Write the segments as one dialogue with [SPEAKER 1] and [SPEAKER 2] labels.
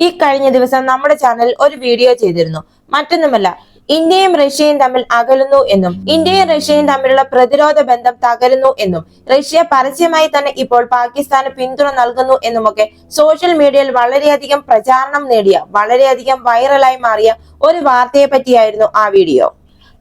[SPEAKER 1] ഈ കഴിഞ്ഞ ദിവസം നമ്മുടെ ചാനൽ ഒരു വീഡിയോ ചെയ്തിരുന്നു. മറ്റൊന്നുമല്ല ഇന്ത്യയും റഷ്യയും തമ്മിൽ അകലുന്നു എന്നും ഇന്ത്യയും റഷ്യയും തമ്മിലുള്ള പ്രതിരോധ ബന്ധം തകരുന്നു എന്നും റഷ്യ പരസ്യമായി തന്നെ ഇപ്പോൾ പാകിസ്ഥാന് പിന്തുണ നൽകുന്നു എന്നുമൊക്കെ സോഷ്യൽ മീഡിയയിൽ വളരെയധികം പ്രചാരണം നേടിയ വളരെയധികം വൈറലായി മാറിയ ഒരു വാർത്തയെ പറ്റിയായിരുന്നു ആ വീഡിയോ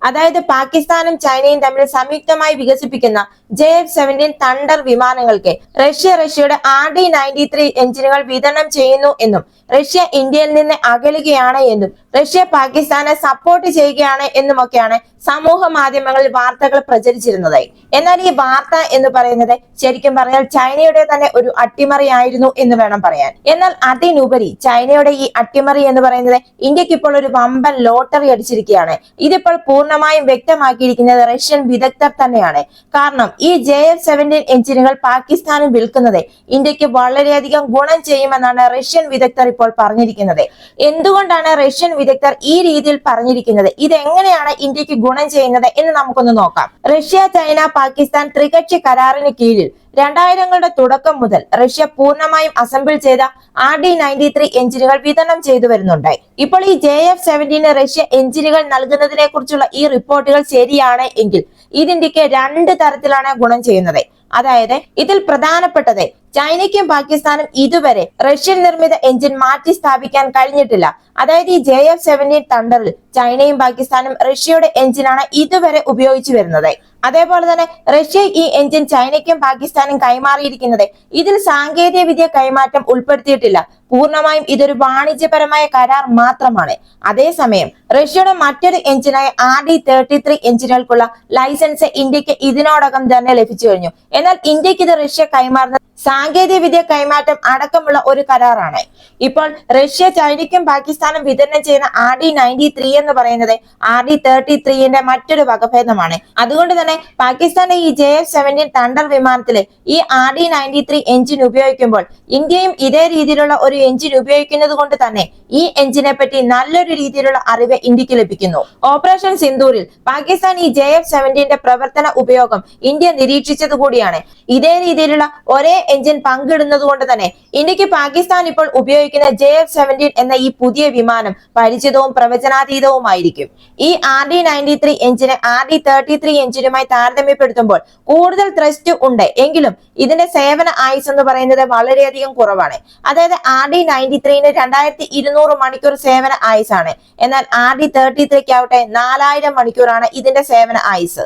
[SPEAKER 1] അതായത് പാകിസ്ഥാനും ചൈനയും തമ്മിൽ സംയുക്തമായി വികസിപ്പിക്കുന്ന ജെ എഫ് സെവന്റീൻ തണ്ടർ വിമാനങ്ങൾക്ക് റഷ്യ റഷ്യയുടെ ആർ ഡി നയന്റി ത്രീ എഞ്ചിനുകൾ വിതരണം ചെയ്യുന്നു എന്നും റഷ്യ ഇന്ത്യയിൽ നിന്ന് അകലുകയാണ് എന്നും റഷ്യ പാകിസ്ഥാനെ സപ്പോർട്ട് ചെയ്യുകയാണ് എന്നുമൊക്കെയാണ് സമൂഹ മാധ്യമങ്ങളിൽ വാർത്തകൾ പ്രചരിച്ചിരുന്നത്. എന്നാൽ ഈ വാർത്ത എന്ന് പറയുന്നത് ശരിക്കും പറഞ്ഞാൽ ചൈനയുടെ തന്നെ ഒരു അട്ടിമറിയായിരുന്നു എന്ന് വേണം പറയാൻ. എന്നാൽ അതിനുപരി ചൈനയുടെ ഈ അട്ടിമറി എന്ന് പറയുന്നത് ഇന്ത്യയ്ക്ക് ഇപ്പോൾ ഒരു വമ്പൻ ലോട്ടറി അടിച്ചിരിക്കുകയാണ്. ഇതിപ്പോൾ പൂർണമായും വ്യക്തമാക്കിയിരിക്കുന്നത് റഷ്യൻ വിദഗ്ധർ തന്നെയാണ്. കാരണം ഈ ജെ എഫ് സെവന്റീൻ എഞ്ചിനുകൾ പാകിസ്ഥാനും വിൽക്കുന്നത് ഇന്ത്യയ്ക്ക് വളരെയധികം ഗുണം ചെയ്യുമെന്നാണ് റഷ്യൻ വിദഗ്ധർ ഇപ്പോൾ പറഞ്ഞിരിക്കുന്നത്. എന്തുകൊണ്ടാണ് റഷ്യൻ വിദഗ്ധർ ഈ രീതിയിൽ പറഞ്ഞിരിക്കുന്നത്. ഇത് എങ്ങനെയാണ് ഇന്ത്യയ്ക്ക് ഗുണം ചെയ്യുന്നത് എന്ന് നമുക്കൊന്ന് നോക്കാം. റഷ്യ ചൈന പാകിസ്ഥാൻ ത്രികക്ഷി കരാറിന് കീഴിൽ രണ്ടായിരങ്ങളുടെ തുടക്കം മുതൽ റഷ്യ പൂർണമായും അസംബിൾ ചെയ്ത ആർ ഡി നയന്റി ത്രീ എഞ്ചിനുകൾ വിതരണം ചെയ്തു വരുന്നുണ്ട്. ഇപ്പോൾ ഈ ജെ എഫ് സെവന്റീന് റഷ്യ എഞ്ചിനുകൾ നൽകുന്നതിനെ കുറിച്ചുള്ള ഈ റിപ്പോർട്ടുകൾ ശരിയാണ് എങ്കിൽ ഇത് ഇന്ത്യയ്ക്ക് രണ്ട് തരത്തിലാണ് ഗുണം ചെയ്യുന്നത്. അതായത് ഇതിൽ പ്രധാനപ്പെട്ടത് ചൈനയ്ക്കും പാകിസ്ഥാനും ഇതുവരെ റഷ്യൻ നിർമ്മിത എഞ്ചിൻ മാറ്റി സ്ഥാപിക്കാൻ കഴിഞ്ഞിട്ടില്ല. അതായത് ഈ ജെ എഫ് സെവന്റീൻ തണ്ടറിൽ ചൈനയും പാകിസ്ഥാനും റഷ്യയുടെ എഞ്ചിനാണ് ഇതുവരെ ഉപയോഗിച്ചു വരുന്നത്. അതേപോലെ തന്നെ റഷ്യ ഈ എഞ്ചിൻ ചൈനയ്ക്കും പാകിസ്ഥാനും കൈമാറിയിരിക്കുന്നത്. ഇതിൽ സാങ്കേതിക വിദ്യ കൈമാറ്റം ഉൾപ്പെടുത്തിയിട്ടില്ല. പൂർണമായും ഇതൊരു വാണിജ്യപരമായ കരാർ മാത്രമാണ്. അതേസമയം റഷ്യയുടെ മറ്റൊരു എഞ്ചിനായ ആർ ഡി തേർട്ടി ത്രീ എഞ്ചിനുകൾക്കുള്ള ലൈസൻസ് ഇന്ത്യയ്ക്ക് ഇതിനോടകം തന്നെ ലഭിച്ചു കഴിഞ്ഞു. എന്നാൽ ഇന്ത്യയ്ക്ക് ഇത് റഷ്യ കൈമാറുന്ന സാങ്കേതിക വിദ്യ കൈമാറ്റം അടക്കമുള്ള ഒരു കരാറാണ്. ഇപ്പോൾ റഷ്യ ചൈനയ്ക്കും പാകിസ്ഥാനും വിതരണം ചെയ്യുന്ന ആർ ഡി നയന്റി ത്രീ എന്ന് പറയുന്നത് ആർ ഡി തേർട്ടി ത്രീന്റെ മറ്റൊരു വകഭേദമാണ്. അതുകൊണ്ട് തന്നെ പാകിസ്ഥാന്റെ ഈ ജെ എഫ് സെവന്റീൻ തണ്ടർ വിമാനത്തിലെ ഈ R D ninety three engine ഉപയോഗിക്കുമ്പോൾ ഇന്ത്യയും ഇതേ രീതിയിലുള്ള ഒരു എഞ്ചിൻ ഉപയോഗിക്കുന്നത് കൊണ്ട് തന്നെ ഈ എഞ്ചിനെ പറ്റി നല്ലൊരു രീതിയിലുള്ള അറിവ് ഇന്ത്യയ്ക്ക് ലഭിക്കുന്നു. ഓപ്പറേഷൻ സിന്ദൂരിൽ പാകിസ്ഥാൻ ഈ ജെ എഫ് സെവന്റീന്റെ പ്രവർത്തന ഉപയോഗം ഇന്ത്യ നിരീക്ഷിച്ചത് കൂടിയാണ്. ഇതേ രീതിയിലുള്ള ഒരേ എഞ്ചിൻ പങ്കിടുന്നത് കൊണ്ട് തന്നെ ഇന്ത്യയ്ക്ക് പാകിസ്ഥാൻ ഇപ്പോൾ ഉപയോഗിക്കുന്ന ജെ എഫ് സെവന്റീൻ എന്ന ഈ പുതിയ വിമാനം പരിചിതവും പ്രവചനാതീതവുമായിരിക്കും. ഈ ആർ ഡി നയന്റി ത്രീ എഞ്ചിനെ ആർ ഡി തേർട്ടി ത്രീ എഞ്ചിനുമായി താരതമ്യപ്പെടുത്തുമ്പോൾ കൂടുതൽ ത്രസ്റ്റ് ഉണ്ട്. എങ്കിലും ഇതിന്റെ സേവന ആയുസ് എന്ന് പറയുന്നത് വളരെയധികം കുറവാണ്. അതായത് ആർ ഡി നയന്റി ത്രീന് രണ്ടായിരത്തി ഇരുന്നൂറ് മണിക്കൂർ സേവന ആയുസാണ്. എന്നാൽ ആർ ഡി തേർട്ടി ത്രീക്ക് ആവട്ടെ നാലായിരം മണിക്കൂറാണ് ഇതിന്റെ സേവന ആയുസ്.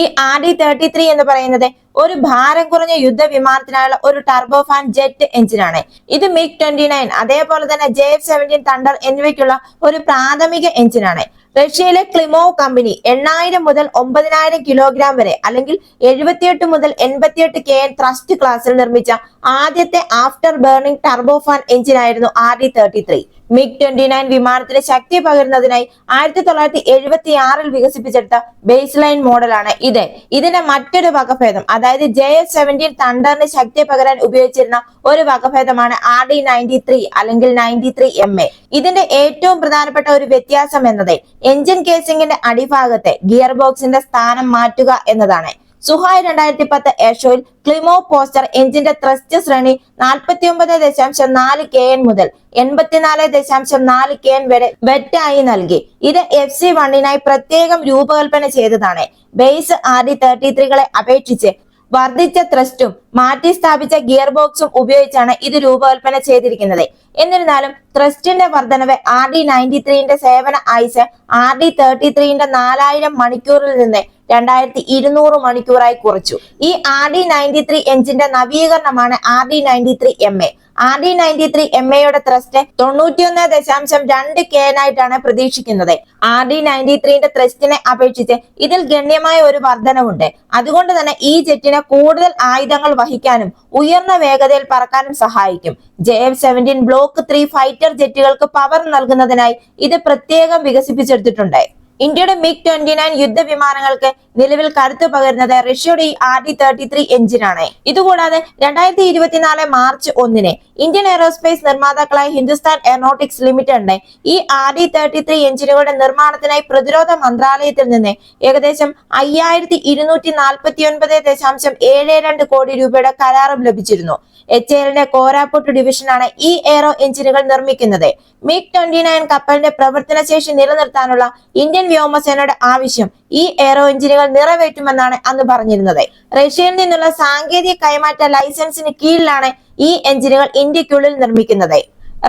[SPEAKER 1] ഈ ആർ ഡി തേർട്ടി ത്രീ എന്ന് പറയുന്നത് ഒരു ഭാരം കുറഞ്ഞ യുദ്ധ വിമാനത്തിനായുള്ള ഒരു ടർബോഫാൻ ജെറ്റ് എഞ്ചിനാണ്. ഇത് മിഗ് ട്വന്റി നയൻ അതേപോലെ തന്നെ ജെ എഫ് സെവന്റീൻ തണ്ടർ എന്നിവയ്ക്കുള്ള ഒരു പ്രാഥമിക എഞ്ചിനാണ്. റഷ്യയിലെ ക്ലിമോ കമ്പനി എണ്ണായിരം മുതൽ ഒമ്പതിനായിരം കിലോഗ്രാം വരെ അല്ലെങ്കിൽ എഴുപത്തിയെട്ട് മുതൽ എൺപത്തിയെട്ട് കെ എൻ ത്രസ്റ്റ് ക്ലാസ്സിൽ നിർമ്മിച്ച ആദ്യത്തെ after burning turbofan എഞ്ചിനായിരുന്നു R D thirty three. MiG twenty nine വിമാനത്തിന് ശക്തി പകരുന്നതിനായി ആയിരത്തി തൊള്ളായിരത്തി എഴുപത്തി ആറിൽ വികസിപ്പിച്ചെടുത്ത ബേസ് ലൈൻ മോഡലാണ് ഇത്. ഇതിന്റെ മറ്റൊരു വകഭേദം അതായത് ജെ എഫ് സെവന്റീൻ തണ്ടറിന് ശക്തി പകരാൻ ഉപയോഗിച്ചിരുന്ന ഒരു വകഭേദമാണ് ആർ ഡി നയന്റി ത്രീ അല്ലെങ്കിൽ നയന്റി ത്രീ എം എ. ഇതിന്റെ ഏറ്റവും പ്രധാനപ്പെട്ട ഒരു വ്യത്യാസം എന്നത് എഞ്ചിൻ കേസിംഗിന്റെ അടിഭാഗത്തെ ഗിയർ ബോക്സിന്റെ സ്ഥാനം മാറ്റുക എന്നതാണ്. സുഹായ് രണ്ടായിരത്തി പത്ത് ഏഷോയിൽ ക്ലിമോ പോസ്റ്റർ എഞ്ചിന്റെ ത്രസ്റ്റ് ശ്രേണി നാൽപ്പത്തി ഒമ്പത് ദശാംശം നാല് കെ എൻ മുതൽ എൺപത്തിനാല് ദശാംശം നാല് കെ എൻ വരെ വെറ്റായി നൽകി. ഇത് എഫ് സി വണ്ണിനായി പ്രത്യേകം രൂപകൽപ്പന ചെയ്തതാണ്. ബേസ് ആർ ഡി തേർട്ടി ത്രീകളെ അപേക്ഷിച്ച് വർദ്ധിച്ച ത്രസ്റ്റും മാറ്റി സ്ഥാപിച്ച ഗിയർ ബോക്സും ഉപയോഗിച്ചാണ് ഇത് രൂപകൽപ്പന ചെയ്തിരിക്കുന്നത്. എന്നിരുന്നാലും ത്രസ്റ്റിന്റെ വർധനവ് ആർ ഡി നയന്റി ത്രീന്റെ സേവന ആയുസ് ആർ ഡി തേർട്ടി ത്രീന്റെ നാലായിരം മണിക്കൂറിൽ നിന്ന് രണ്ടായിരത്തി ഇരുന്നൂറ് മണിക്കൂറായി കുറച്ചു. ഈ ആർ ഡി നയന്റി ത്രീ എഞ്ചിന്റെ നവീകരണമാണ് R D ninety three M A. R D ninety three M എയുടെ ത്രസ്റ്റ് തൊണ്ണൂറ്റിയൊന്ന് ദശാംശം രണ്ട് കെനായിട്ടാണ് പ്രതീക്ഷിക്കുന്നത്. ആർ ഡി നയന്റി ത്രീന്റെ ത്രസ്റ്റിനെ അപേക്ഷിച്ച് ഇതിൽ ഗണ്യമായ ഒരു വർധനവുണ്ട്. അതുകൊണ്ട് തന്നെ ഈ ജെറ്റിനെ കൂടുതൽ ആയുധങ്ങൾ വഹിക്കാനും ഉയർന്ന വേഗതയിൽ പറക്കാനും സഹായിക്കും. J F seventeen block three fighter ജെറ്റുകൾക്ക് power നൽകുന്നതിനായി ഇത് പ്രത്യേകം വികസിപ്പിച്ചെടുത്തിട്ടുണ്ട്. ഇന്ത്യയുടെ മിഗ് ട്വന്റി നയൻ യുദ്ധവിമാനങ്ങൾക്ക് നിലവിൽ കരുത്തു പകരുന്നത് റഷ്യയുടെ ഈ ആർ ഡി തേർട്ടി ത്രീ എഞ്ചിനാണ്. ഇതുകൂടാതെ രണ്ടായിരത്തി ഇരുപത്തിനാല് മാർച്ച് ഒന്നിന് ഇന്ത്യൻ എയറോസ്പേസ് നിർമ്മാതാക്കളായ ഹിന്ദുസ്ഥാൻ എയറോനോട്ടിക്സ് ലിമിറ്റഡിന്റെ ഈ ആർ ഡി തേർട്ടി ത്രീ എഞ്ചിനുകളുടെ നിർമ്മാണത്തിനായി പ്രതിരോധ മന്ത്രാലയത്തിൽ നിന്ന് ഏകദേശം അയ്യായിരത്തി ഇരുന്നൂറ്റി നാൽപ്പത്തി ഒൻപത് ദശാംശം ഏഴ് രണ്ട് കോടി രൂപയുടെ കരാറും ലഭിച്ചിരുന്നു. എച്ച് എല്ലിന്റെ കോരാപ്പുട്ട് ഡിവിഷനാണ് ഈ എയ്റോ എഞ്ചിനുകൾ നിർമ്മിക്കുന്നത്. മിഗ് ട്വന്റി നയൻ കപ്പലിന്റെ പ്രവർത്തനശേഷി നിലനിർത്താനുള്ള ഇന്ത്യൻ വ്യോമസേനയുടെ ആവശ്യം ഈ എയ്റോ എഞ്ചിനുകൾ നിറവേറ്റുമെന്നാണ് അന്ന് പറഞ്ഞിരുന്നത്. റഷ്യയിൽ നിന്നുള്ള സാങ്കേതിക കൈമാറ്റ ലൈസൻസിന് കീഴിലാണ് ഈ എഞ്ചിനുകൾ ഇന്ത്യക്കുള്ളിൽ നിർമ്മിക്കുന്നത്.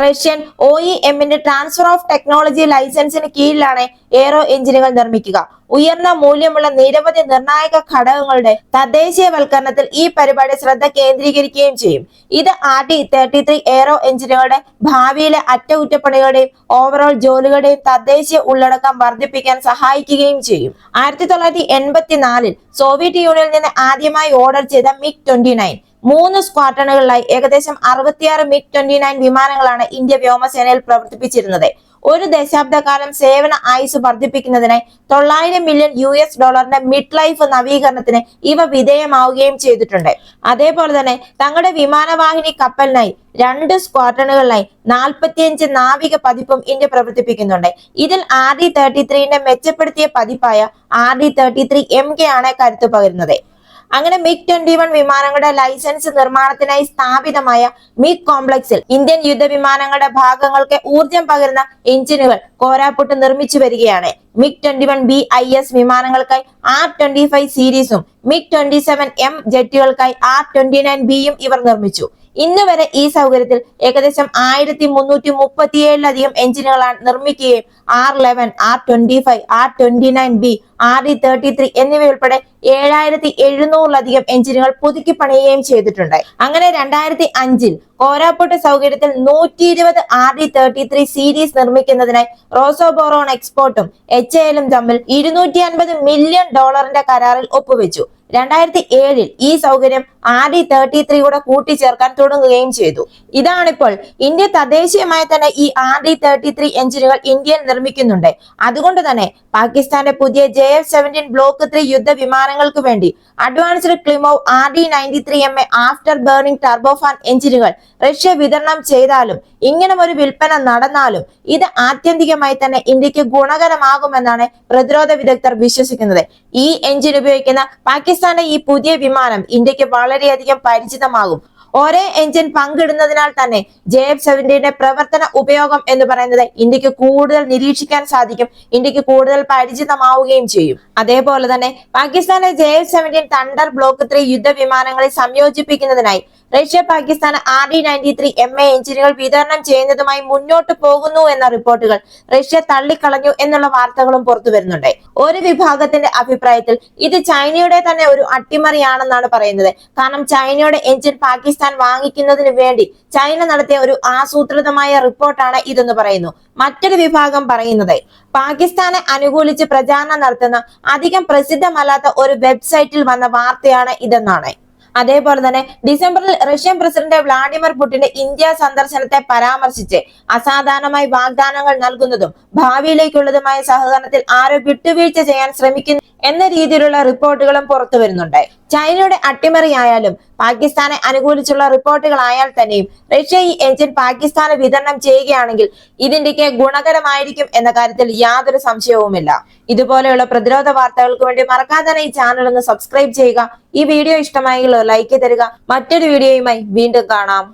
[SPEAKER 1] റഷ്യൻ ഒ ഇ എമ്മിന്റെ ട്രാൻസ്ഫർ ഓഫ് ടെക്നോളജി ലൈസൻസിന് കീഴിലാണ് എയറോ എഞ്ചിനുകൾ നിർമ്മിക്കുക. ഉയർന്ന മൂല്യമുള്ള നിരവധി നിർണായക ഘടകങ്ങളുടെ തദ്ദേശീയവൽക്കരണത്തിൽ ഈ പരിപാടി ശ്രദ്ധ കേന്ദ്രീകരിക്കുകയും ചെയ്യും. ഇത് R T thirty three aero എഞ്ചിനുകളുടെ ഭാവിയിലെ അറ്റകുറ്റപ്പണികളുടെയും ഓവറോൾ ജോലികളുടെയും തദ്ദേശീയ ഉള്ളടക്കം വർദ്ധിപ്പിക്കാൻ സഹായിക്കുകയും ചെയ്യും. ആയിരത്തി തൊള്ളായിരത്തി എൺപത്തിനാലിൽ സോവിയറ്റ് യൂണിയനിൽ നിന്ന് ആദ്യമായി ഓർഡർ ചെയ്ത മിക് ട്വന്റി നയൻ മൂന്ന് സ്ക്വാഡ്രണുകളിലായി ഏകദേശം അറുപത്തിയാറ് മിഗ് ട്വന്റി നയൻ വിമാനങ്ങളാണ് ഇന്ത്യ വ്യോമസേനയിൽ പ്രവർത്തിപ്പിച്ചിരുന്നത്. ഒരു ദശാബ്ദകാലം സേവന ആയുസ് വർദ്ധിപ്പിക്കുന്നതിനായി തൊള്ളായിരം മില്യൺ യു എസ് ഡോളറിന്റെ മിഡ് ലൈഫ് നവീകരണത്തിന് ഇവ വിധേയമാവുകയും ചെയ്തിട്ടുണ്ട്. അതേപോലെ തന്നെ തങ്ങളുടെ വിമാനവാഹിനി കപ്പലിനായി രണ്ട് സ്ക്വാഡ്രണുകളിലായി നാൽപ്പത്തിയഞ്ച് നാവിക പതിപ്പും ഇന്ത്യ പ്രവർത്തിപ്പിക്കുന്നുണ്ട്. ഇതിൽ ആർ ഡി തേർട്ടി ത്രീന്റെ മെച്ചപ്പെടുത്തിയ പതിപ്പായ R D thirty three M K ആണ് കരുത്തു പകരുന്നത്. അങ്ങനെ മിഗ് ട്വന്റി വൺ വിമാനങ്ങളുടെ ലൈസൻസ് നിർമ്മാണത്തിനായി സ്ഥാപിതമായ മിഗ് കോംപ്ലക്സിൽ ഇന്ത്യൻ യുദ്ധവിമാനങ്ങളുടെ ഭാഗങ്ങൾക്ക് ഊർജം പകരുന്ന എഞ്ചിനുകൾ കോരാപ്പുട്ട് നിർമ്മിച്ചു വരികയാണ്. MiG twenty one B I S വിമാനങ്ങൾക്കായി R twenty five സീരീസും മിഗ് ട്വന്റി സെവൻ എം ജെറ്റുകൾക്കായി ആർ ട്വന്റി നയൻ ബിയും ഇവർ നിർമ്മിച്ചു. ഇന്ന് വരെ ഈ സൗകര്യത്തിൽ ഏകദേശം ആയിരത്തി മുന്നൂറ്റി മുപ്പത്തിയേഴിലധികം എഞ്ചിനുകളാണ് നിർമ്മിക്കുകയും R eleven R twenty five R twenty nine B R D thirty three എന്നിവയുൾപ്പെടെ ഏഴായിരത്തി എഴുന്നൂറിലധികം എഞ്ചിനുകൾ പുതുക്കി പണിയുകയും ചെയ്തിട്ടുണ്ട്. അങ്ങനെ രണ്ടായിരത്തി അഞ്ചിൽ കോരാപ്പുട്ട് സൗകര്യത്തിൽ നൂറ്റി ഇരുപത് R D thirty three series നിർമ്മിക്കുന്നതിനായി റോസോബോറോൺ എക്സ്പോർട്ടും എച്ച് എല്ലും തമ്മിൽ ഇരുന്നൂറ്റി അൻപത് മില്യൺ ഡോളറിന്റെ കരാറിൽ ഒപ്പുവെച്ചു. രണ്ടായിരത്തി ഏഴിൽ ഈ സൗകര്യം ആർ ഡി തേർട്ടി ത്രീ കൂടെ കൂട്ടിച്ചേർക്കാൻ തുടങ്ങുകയും ചെയ്തു. ഇതാണിപ്പോൾ ഇന്ത്യ തദ്ദേശീയമായി തന്നെ ഈ ആർ ഡി തേർട്ടി ത്രീ എഞ്ചിനുകൾ ഇന്ത്യയിൽ നിർമ്മിക്കുന്നുണ്ട്. അതുകൊണ്ട് തന്നെ പാകിസ്ഥാന്റെ പുതിയ J F seventeen block three യുദ്ധ വിമാനങ്ങൾക്ക് വേണ്ടി advanced Klimov R D ninety three M A after burning turbofan എഞ്ചിനുകൾ റഷ്യ വിതരണം ചെയ്താലും ഇങ്ങനെ ഒരു വിൽപ്പന നടന്നാലും ഇത് ആത്യന്തികമായി തന്നെ ഇന്ത്യയ്ക്ക് ഗുണകരമാകുമെന്നാണ് പ്രതിരോധ വിദഗ്ധർ വിശ്വസിക്കുന്നത്. ഈ എഞ്ചിൻ ഉപയോഗിക്കുന്ന പാകിസ്ഥാന്റെ ഈ പുതിയ വിമാനം ഇന്ത്യയ്ക്ക് വളരെയധികം പരിചിതമാകും. ഒരേ എഞ്ചിൻ പങ്കിടുന്നതിനാൽ തന്നെ ജെ എഫ് സെവന്റീന്റെ പ്രവർത്തന ഉപയോഗം എന്ന് പറയുന്നത് ഇന്ത്യയ്ക്ക് കൂടുതൽ നിരീക്ഷിക്കാൻ സാധിക്കും ഇന്ത്യയ്ക്ക് കൂടുതൽ പരിചിതമാവുകയും ചെയ്യും. അതേപോലെ തന്നെ പാകിസ്ഥാനെ J F seventeen Thunder block three യുദ്ധവിമാനങ്ങളെ സംയോജിപ്പിക്കുന്നതിനായി Russia Pakistan R D ninety three M A എഞ്ചിനുകൾ വിതരണം ചെയ്യുന്നതുമായി മുന്നോട്ട് പോകുന്നു എന്ന റിപ്പോർട്ടുകൾ റഷ്യ തള്ളിക്കളഞ്ഞു എന്നുള്ള വാർത്തകളും പുറത്തു വരുന്നുണ്ട്. ഒരു വിഭാഗത്തിന്റെ അഭിപ്രായത്തിൽ ഇത് ചൈനയുടെ തന്നെ ഒരു അട്ടിമറിയാണെന്നാണ് പറയുന്നത്. കാരണം ചൈനയുടെ എഞ്ചിൻ പാകിസ്ഥാൻ വാങ്ങിക്കുന്നതിന് വേണ്ടി ചൈന നടത്തിയ ഒരു ആസൂത്രിതമായ റിപ്പോർട്ടാണ് ഇതെന്ന് പറയുന്നു. മറ്റൊരു വിഭാഗം പറയുന്നത് പാകിസ്ഥാനെ അനുകൂലിച്ച് പ്രചാരണം നടത്തുന്ന അധികം പ്രസിദ്ധമല്ലാത്ത ഒരു വെബ്സൈറ്റിൽ വന്ന വാർത്തയാണ് ഇതെന്നാണ്. അതേപോലെ തന്നെ ഡിസംബറിൽ റഷ്യൻ പ്രസിഡന്റ് വ്ളാഡിമിർ പുടിന്റെ ഇന്ത്യ സന്ദർശനത്തെ പരാമർശിച്ച് അസാധാരണമായി വാഗ്ദാനങ്ങൾ നൽകുന്നതും ഭാവിയിലേക്കുള്ളതുമായ സഹകരണത്തിൽ ആരോ വിട്ടുവീഴ്ച ചെയ്യാൻ ശ്രമിക്കുന്നു എന്ന രീതിയിലുള്ള റിപ്പോർട്ടുകളും പുറത്തു വരുന്നുണ്ട് ചൈനയുടെ അട്ടിമറിയായാലും പാകിസ്ഥാനെ അനുകൂലിച്ചുള്ള റിപ്പോർട്ടുകളായാൽ തന്നെയും റഷ്യ ഈ എഞ്ചിൻ പാകിസ്ഥാന് വിതരണം ചെയ്യുകയാണെങ്കിൽ ഇതിന്റെക്ക് ഗുണകരമായിരിക്കും എന്ന കാര്യത്തിൽ യാതൊരു സംശയവുമില്ല. ഇതുപോലെയുള്ള പ്രതിരോധ വാർത്തകൾക്ക് വേണ്ടി മറക്കാതെ തന്നെ ഈ ചാനൽ ഒന്ന് സബ്സ്ക്രൈബ് ചെയ്യുക. ഈ വീഡിയോ ഇഷ്ടമായെങ്കിൽ ലൈക്ക് തരിക. മറ്റൊരു വീഡിയോയുമായി വീണ്ടും കാണാം.